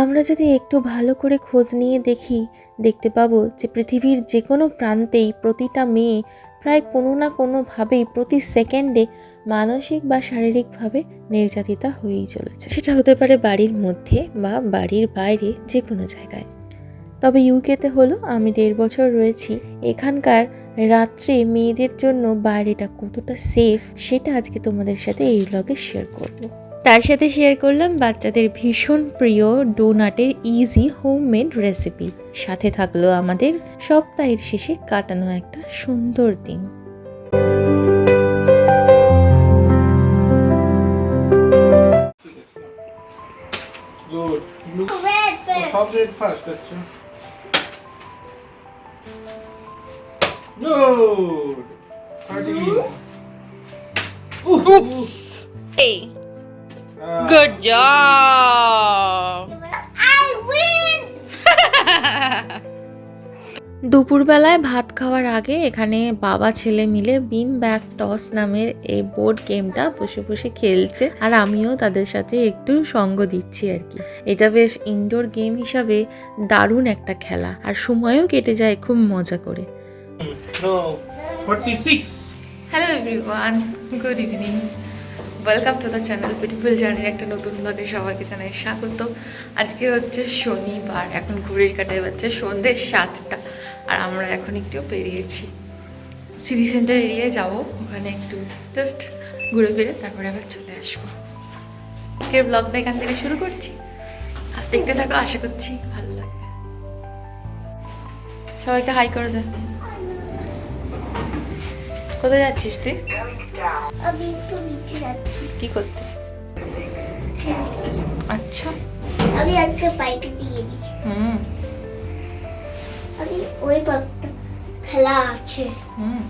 আমরা যদি একটু ভালো করে খোঁজ নিয়ে দেখি, দেখতে পাবো যে পৃথিবীর যে কোনো প্রান্তেই প্রতিটা মেয়ে প্রায় কোনো না কোনোভাবেই প্রতি সেকেন্ডে মানসিক বা শারীরিকভাবে নির্যাতিতা হয়েই চলেছে। সেটা হতে পারে বাড়ির মধ্যে বা বাড়ির বাইরে যে কোনো জায়গায়। তবে ইউকেতে হলো, আমি দেড় বছর রয়েছি, এখানকার রাত্রে মেয়েদের জন্য বাইরেটা কতটা সেফ সেটা আজকে তোমাদের সাথে এই ব্লগে শেয়ার করব। তার সাথে শেয়ার করলাম বাচ্চাদের ভীষণ প্রিয় ডোনাটের ইজি হোমমেড রেসিপি সাথে থাকল আমাদের সপ্তাহের শেষে কাটানো একটা সুন্দর দিন। Oops. Hey, good job. I win! দুপুরবেলায় ভাত খাওয়ার আগে এখানে বাবা ছেলে মিলে বিন ব্যাগ টস নামের এই বোর্ড গেমটা বসে বসে খেলছে। আর আমিও তাদের সাথে একটু সঙ্গ দিচ্ছি আর কি। এটা বেশ ইনডোর গেম হিসাবে দারুণ একটা খেলা। আর সময়ও কেটে যায় খুব মজা করে। Hello everyone good evening welcome to the channel beautiful জার্নির একটা নতুন ব্লগে সবাইকে জানাই স্বাগত। আজকে হচ্ছে শনিবার, এখন ঘুরির কাটে হচ্ছে সন্ধ্যে সাতটা, আর আমরা এখন একটু বেরিয়েছি। সিটি সেন্টার এরিয়ায় যাব, ওখানে একটু জাস্ট ঘুরে ফিরে তারপরে আবার চলে আসব। আজকের ব্লগটা এখান থেকে শুরু করছি। আর দেখতে থাকো, আশা করছি ভালো লাগবে। সবাইকে হাই করে দেন। কোথায় যাচ্ছিস তুই? আমি একটু নিচে যাচ্ছি। কি করতে? আচ্ছা। আমি আজকে বাইকে দিয়ে দিচ্ছি হুম। আমি ওই পার্কটা খেলা আছে। হুম।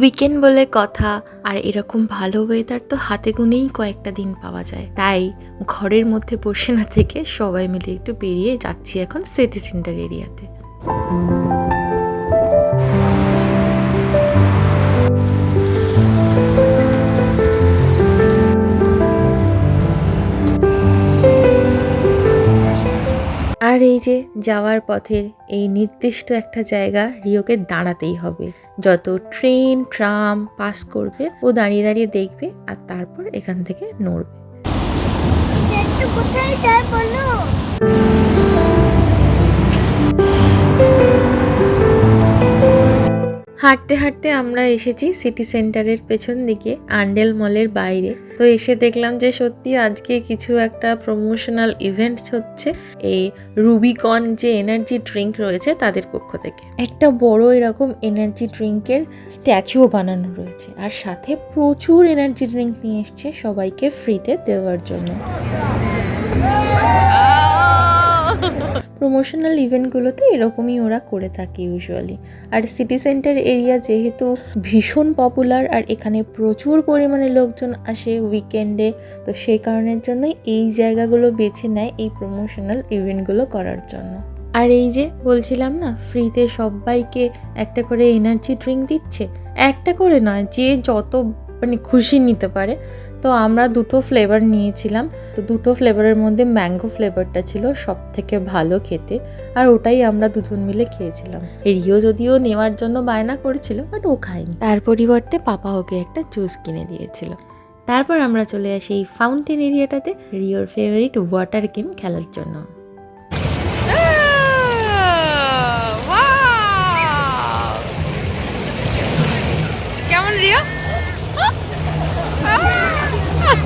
উইকেন্ড বলে কথা, আর এরকম ভালো ওয়েদার তো হাতে গুনেই কয়েকটা দিন পাওয়া যায়। তাই ঘরের মধ্যে বসে না থেকে সবাই মিলে একটু বেরিয়ে যাচ্ছি এখন সিটি সেন্টার এরিয়াতে আর এই যে যাওয়ার পথে এই নির্দিষ্ট একটা জায়গা রিওকে দাঁড়াতেই হবে। যত ট্রেন, ট্রাম পাস করবে, ও দাঁড়িয়ে দাঁড়িয়ে দেখবে আর তারপর এখান থেকে নড়বে। কোথায় যায় বলো? হাঁটতে হাঁটতে আমরা এসেছি সিটি সেন্টারের পেছন দিকে, আন্ডেল মলের বাইরে। তো এসে দেখলাম যে সত্যি আজকে কিছু একটা প্রমোশনাল ইভেন্ট হচ্ছে। এই রুবিকন যে এনার্জি ড্রিঙ্ক রয়েছে তাদের পক্ষ থেকে। একটা বড় এরকম এনার্জি ড্রিঙ্কের স্ট্যাচুও বানানো রয়েছে। আর সাথে প্রচুর এনার্জি ড্রিঙ্ক নিয়ে এসছে সবাইকে ফ্রিতে দেওয়ার জন্য। প্রমোশনাল ইভেন্টগুলোতে এরকমই ওরা করে থাকে ইউজুয়ালি আর সিটি সেন্টার এরিয়া যেহেতু ভীষণ পপুলার আর এখানে প্রচুর পরিমাণে লোকজন আসে উইকেন্ডে তো সেই কারণের জন্যই এই জায়গাগুলো বেছে নেয় এই প্রমোশনাল ইভেন্টগুলো করার জন্য। আর এই যে বলছিলাম না ফ্রিতে সবাইকে একটা করে এনার্জি ড্রিঙ্ক দিচ্ছে, একটা করে নয়, যে যত মানে খুশি নিতে পারে তো আমরা দুটো ফ্লেভার নিয়েছিলাম। তো দুটো ফ্লেভারের মধ্যে ম্যাঙ্গো ফ্লেভারটা ছিল সব থেকে ভালো খেতে, আর ওটাই আমরা দুজন মিলে খেয়েছিলাম। রিও যদিও নেওয়ার জন্য বায়না করেছিল বাট ও খায়নি। তার পরিবর্তে পাপা ওকে একটা জুস কিনে দিয়েছিল। তারপর আমরা চলে আসি এই ফাউন্টেন এরিয়াটাতে রিওর ফেভারিট ওয়াটার গেম খেলার জন্য। কেমন রিও?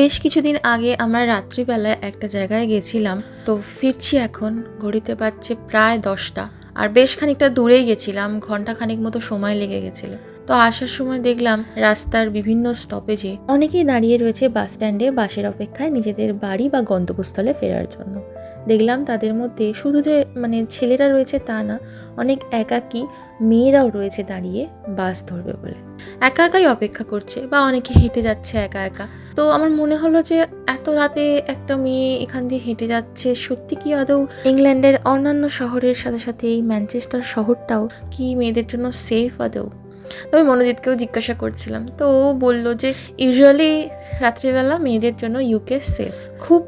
বেশ কিছুদিন আগে আমরা রাত্রিবেলায় একটা জায়গায় গেছিলাম, তো ফিরছি এখন, ঘড়িতে পাচ্ছে প্রায় দশটা। আর বেশ খানিকটা দূরেই গেছিলাম ঘণ্টা খানিক মতো সময় লেগে গেছিল। তো আসার সময় দেখলাম রাস্তার বিভিন্ন স্টপেজে অনেকেই দাঁড়িয়ে রয়েছে বাস স্ট্যান্ডে বাসের অপেক্ষায় নিজেদের বাড়ি বা গন্তব্যস্থলে ফেরার জন্য। দেখলাম তাদের মধ্যে শুধু যে মানে ছেলেরা রয়েছে তা না, অনেক একাকী মেয়েরাও রয়েছে দাঁড়িয়ে বাস ধরবে বলে। একা একাই অপেক্ষা করছে বা অনেকে হেঁটে যাচ্ছে একা একা। তো আমার মনে হলো যে, এত রাতে একটা মেয়ে এখান দিয়ে হেঁটে যাচ্ছে, সত্যি কি আদৌ ইংল্যান্ডের অন্যান্য শহরের সাথে সাথে এই ম্যানচেস্টার শহরটাও কি মেয়েদের জন্য সেফ আদৌ? আমি মনোজিৎকেও জিজ্ঞাসা করছিলাম। তো ও বলল যে ইউজুয়ালি রাত্রিবেলা মেয়েদের জন্য ইউকে সেফ খুব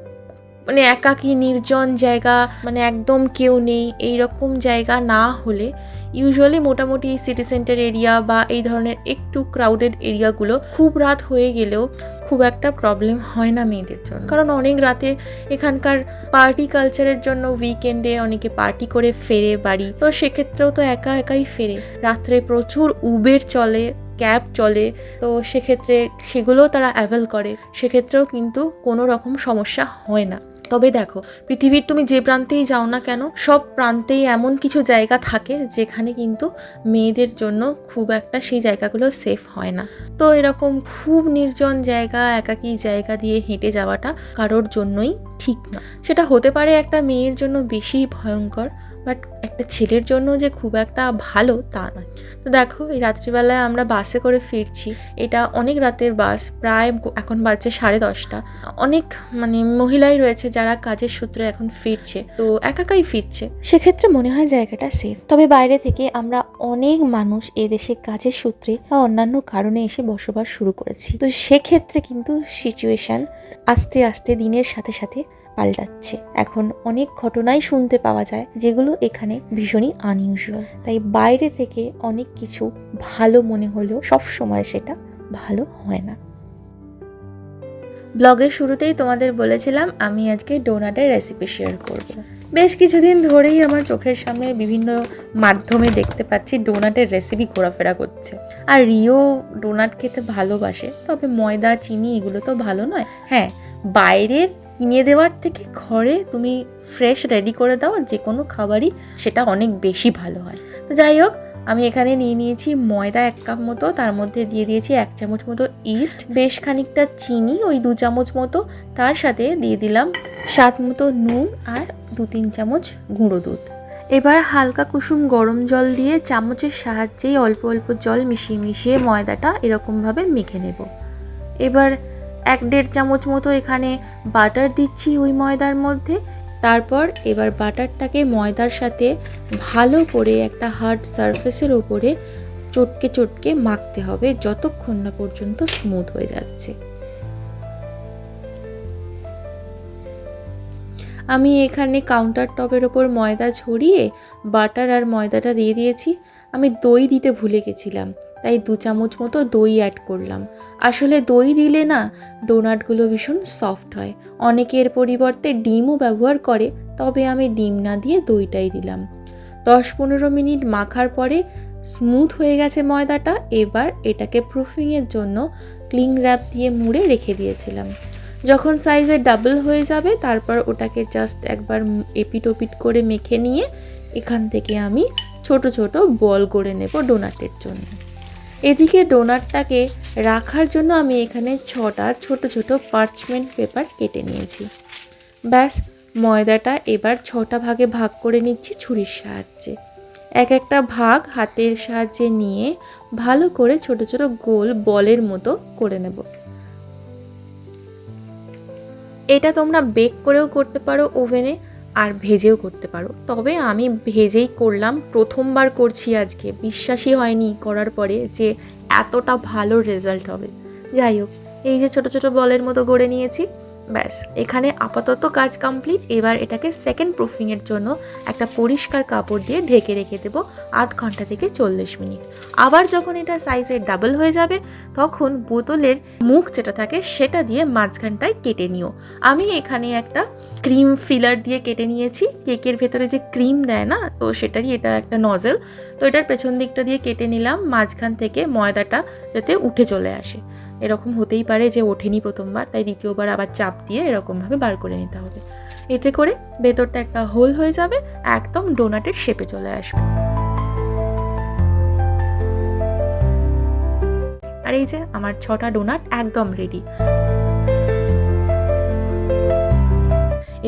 মানে একাকী, নির্জন জায়গা মানে একদম কেউ নেই এই রকম জায়গা না হলে ইউজুয়ালি মোটামুটি সিটি সেন্টার এরিয়া বা এই ধরনের একটু ক্রাউডেড এরিয়াগুলো খুব রাত হয়ে গেলেও খুব একটা প্রবলেম হয় না মেয়েদের জন্য। কারণ অনেক রাতে এখানকার পার্টি কালচারের জন্য উইকেন্ডে অনেকে পার্টি করে ফেরে বাড়ি। তো সেক্ষেত্রেও তো একা একাই ফেরে। রাত্রে প্রচুর উবের চলে ক্যাব চলে, তো সেক্ষেত্রে সেগুলোও তারা অ্যাভেল করে। সেক্ষেত্রেও কিন্তু কোনো রকম সমস্যা হয় না। তবে দেখো, পৃথিবীর তুমি যে প্রান্তেই যাও না কেন, সব প্রান্তেই এমন কিছু জায়গা থাকে যেখানে কিন্তু মেয়েদের জন্য খুব একটা সেই জায়গাগুলো সেফ হয় না। তো এরকম খুব নির্জন জায়গা, একাকী জায়গা দিয়ে হেঁটে যাওয়াটা কারোর জন্যই ঠিক না। সেটা হতে পারে একটা মেয়ের জন্য বেশি ভয়ঙ্কর বাট একটা ছেলের জন্য যে খুব একটা ভালো তা নয়। তো দেখো, এই রাত্রিবেলায় আমরা বাসে করে ফিরছি। এটা অনেক রাতের বাস, প্রায় এখন বাজছে সাড়ে দশটা। অনেক মানে মহিলাই রয়েছে যারা কাজের সূত্রে এখন ফিরছে। তো একাকাই ফিরছে। সেক্ষেত্রে মনে হয় জায়গাটা সেফ তবে বাইরে থেকে আমরা অনেক মানুষ এদেশে কাজের সূত্রে বা অন্যান্য কারণে এসে বসবাস শুরু করেছি। তো সেক্ষেত্রে কিন্তু সিচুয়েশন আস্তে আস্তে দিনের সাথে সাথে পাল্টাচ্ছে। এখন অনেক ঘটনাই শুনতে পাওয়া যায়, যেগুলো এখানে ভীষণই আনইউজুয়াল তাই বাইরে থেকে অনেক কিছু ভালো মনে হলেও সব সময় সেটা ভালো হয় না। ব্লগের শুরুতেই তোমাদের বলেছিলাম, আমি আজকে ডোনাটের রেসিপি শেয়ার করব। বেশ কিছুদিন ধরেই আমার চোখের সামনে বিভিন্ন মাধ্যমে দেখতে পাচ্ছি ডোনাটের রেসিপি ঘোরাফেরা করছে। আর রিও ডোনাট খেতে ভালোবাসে, তবে ময়দা, চিনি এগুলো তো ভালো নয়। হ্যাঁ বাইরের কিনে দেওয়ার থেকে ঘরে তুমি ফ্রেশ রেডি করে দাও যে কোনো খাবারই সেটা অনেক বেশি ভালো হয়। তো যাই হোক, আমি এখানে নিয়ে নিয়েছি ময়দা এক কাপ মতো, তার মধ্যে দিয়ে দিয়েছি এক চামচ মতো ইস্ট বেশ খানিকটা চিনি, ওই দু চামচ মতো, তার সাথে দিয়ে দিলাম স্বাদ মতো নুন আর দু তিন চামচ গুঁড়ো দুধ। এবার হালকা কুসুম গরম জল দিয়ে চামচের সাহায্যেই অল্প অল্প জল মিশিয়ে মিশিয়ে ময়দাটা এরকমভাবে মেখে নেব। এবার এক দেড় চামচ মতো এখানে বাটার দিচ্ছি ওই ময়দার মধ্যে। তারপর এবার বাটারটাকে ময়দার সাথে ভালো করে একটা হার্ড সারফেসের ওপরে চটকে চটকে মাখতে হবে যতক্ষণ না পর্যন্ত স্মুথ হয়ে যাচ্ছে। আমি এখানে কাউন্টার টপের ওপর ময়দা ছড়িয়ে বাটার আর ময়দাটা দিয়ে দিয়েছি। আমি দই দিতে ভুলে গেছিলাম। তাই দু চামচ মতো দই অ্যাড করলাম। আসলে দই দিলে না ডোনাটগুলো ভীষণ সফট হয়। অনেকে এর পরিবর্তে ডিমও ব্যবহার করে, তবে আমি ডিম না দিয়ে দইটাই দিলাম। দশ পনেরো মিনিট মাখার পরে স্মুথ হয়ে গেছে ময়দাটা, এবার এটাকে প্রুফিংয়ের জন্য ক্লিং র্যাপ দিয়ে মুড়ে রেখে দিয়েছিলাম। যখন সাইজে ডাবল হয়ে যাবে, তারপর ওটাকে জাস্ট একবার এপিট ওপিট করে মেখে নিয়ে এখান থেকে আমি ছোট ছোট বল করে নেব ডোনাটের জন্য। এদিকে ডোনারটাকে রাখার জন্য আমি এখানে ছটা ছোট ছোট পার্চমেন্ট পেপার কেটে নিয়েছি। ব্যাস, ময়দাটা এবার ছটা ভাগে ভাগ করে নিচ্ছি ছুরির সাহায্যে। এক একটা ভাগ হাতের সাহায্যে নিয়ে ভালো করে ছোট ছোট গোল বলের মতো করে নেব। এটা তোমরা বেক করেও করতে পারো ওভেনে। আর ভেজেও করতে পারো। তবে আমি ভেজেই করলাম, প্রথমবার করছি আজকে। বিশ্বাসই হয়নি করার পরে যে এতটা ভালো রেজাল্ট হবে। যাই হোক, এই যে ছোট ছোট বলের মতো গড়ে নিয়েছি ব্যাস, এখানে আপাতত কাজ কমপ্লিট এবার এটাকে সেকেন্ড প্রুফিংয়ের জন্য একটা পরিষ্কার কাপড় দিয়ে ঢেকে রেখে দেবো আধ ঘণ্টা থেকে চল্লিশ মিনিট। আবার যখন এটা সাইজে ডাবল হয়ে যাবে, তখন বোতলের মুখ যেটা থাকে সেটা দিয়ে মাঝখানটায় কেটে নিও। আমি এখানে একটা ক্রিম ফিলার দিয়ে কেটে নিয়েছি। কেকের ভেতরে যে ক্রিম দেয় না, তো সেটারই এটা একটা নজেল তো এটার পেছন দিকটা দিয়ে কেটে নিলাম, মাঝখান থেকে ময়দাটা যাতে উঠে চলে আসে। এরকম হতেই পারে যে ওঠেনি প্রথমবার, তাই দ্বিতীয়বার আবার চাপ দিয়ে এরকমভাবে বার করে নিতে হবে। এতে করে ভেতরটা একটা হোল হয়ে যাবে, একদম ডোনাটের শেপে চলে আসবে। আর এই যে আমার ছটা ডোনাট একদম রেডি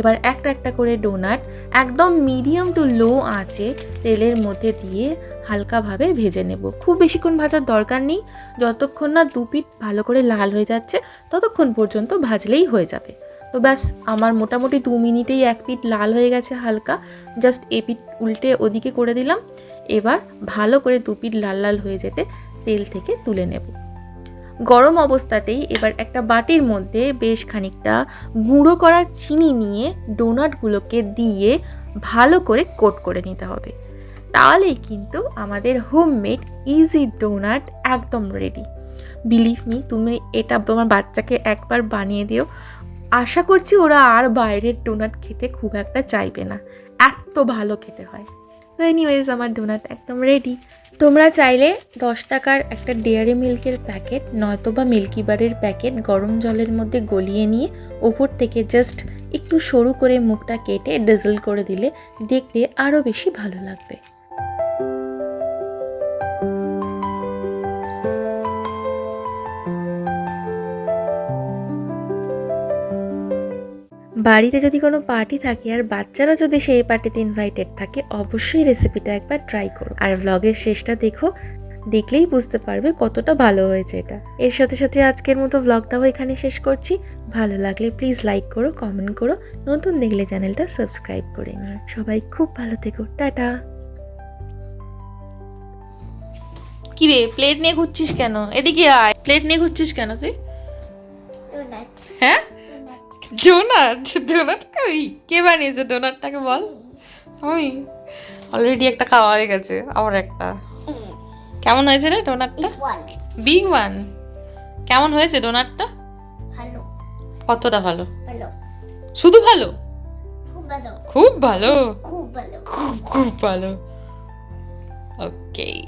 এবার একটা একটা করে ডোনাট একদম মিডিয়াম টু লো আঁচে তেলের মধ্যে দিয়ে হালকাভাবে ভেজে নেব। খুব বেশিক্ষণ ভাজার দরকার নেই। যতক্ষণ না দু পিঠ ভালো করে লাল হয়ে যাচ্ছে, ততক্ষণ পর্যন্ত ভাজলেই হয়ে যাবে। তো ব্যাস, আমার মোটামুটি দু মিনিটেই এক পিঠ লাল হয়ে গেছে হালকা। জাস্ট এ পিঠ উল্টে ওদিকে করে দিলাম। এবার ভালো করে দু পিঠ লাল লাল হয়ে যেতে তেল থেকে তুলে নেব। গরম অবস্থাতেই এবার একটা বাটির মধ্যে বেশ খানিকটা গুঁড়ো করা চিনি নিয়ে ডোনাটগুলোকে দিয়ে ভালো করে কোট করে নিতে হবে। তাহলেই কিন্তু আমাদের হোমমেড ইজি ডোনাট একদম রেডি বিলিভ মি তুমি এটা তোমার বাচ্চাকে একবার বানিয়ে দিও। আশা করছি ওরা আর বাইরের ডোনাট খেতে খুব একটা চাইবে না। এত ভালো খেতে হয়। তো এনিওয়েজ আমার ডোনাট একদম রেডি তোমরা চাইলে দশ টাকার একটা ডেয়ারি মিল্কের প্যাকেট নয়তো বা মিল্কি বারের প্যাকেট গরম জলের মধ্যে গলিয়ে নিয়ে ওপর থেকে জাস্ট একটু সরু করে মুখটা কেটে ডিজল করে দিলে দেখতে আরও বেশি ভালো লাগবে। বাড়িতে যদি কোনো পার্টি থাকে আর বাচ্চারা যদি সেই পার্টিতে ইনভাইটেড থাকে অবশ্যই রেসিপিটা একবার ট্রাই করো। আর ভ্লগের শেষটা দেখো দেখলেই বুঝতে পারবে কতটা ভালো হয়েছে এটা। এর সাথে সাথে আজকের মতো ভ্লগটাও এখানে শেষ করছি। ভালো লাগলে প্লিজ লাইক করো কমেন্ট করো নতুন দেখলে চ্যানেলটা সাবস্ক্রাইব করে নিও। সবাই খুব ভালো থেকো টাটা। কি রে প্লেট নিয়ে ঘুরছিস কেন? এদিকে আয় প্লেট নিয়ে ঘুরছিস কেন তুই? হ্যাঁ? ডোনাট ডোনাট কই? কে বানিয়েছে ডোনাটটাকে বল? আমি অলরেডি একটা খাওয়া হয়ে গেছে আবার একটা। কেমন হয়েছে রে ডোনাটটা বিগ ওয়ান কেমন হয়েছে ডোনাটটা ভালো। কতটা ভালো? ভালো। শুধু ভালো? খুব ভালো। খুব ভালো? খুব ভালো। খুব খুব ভালো। ওকে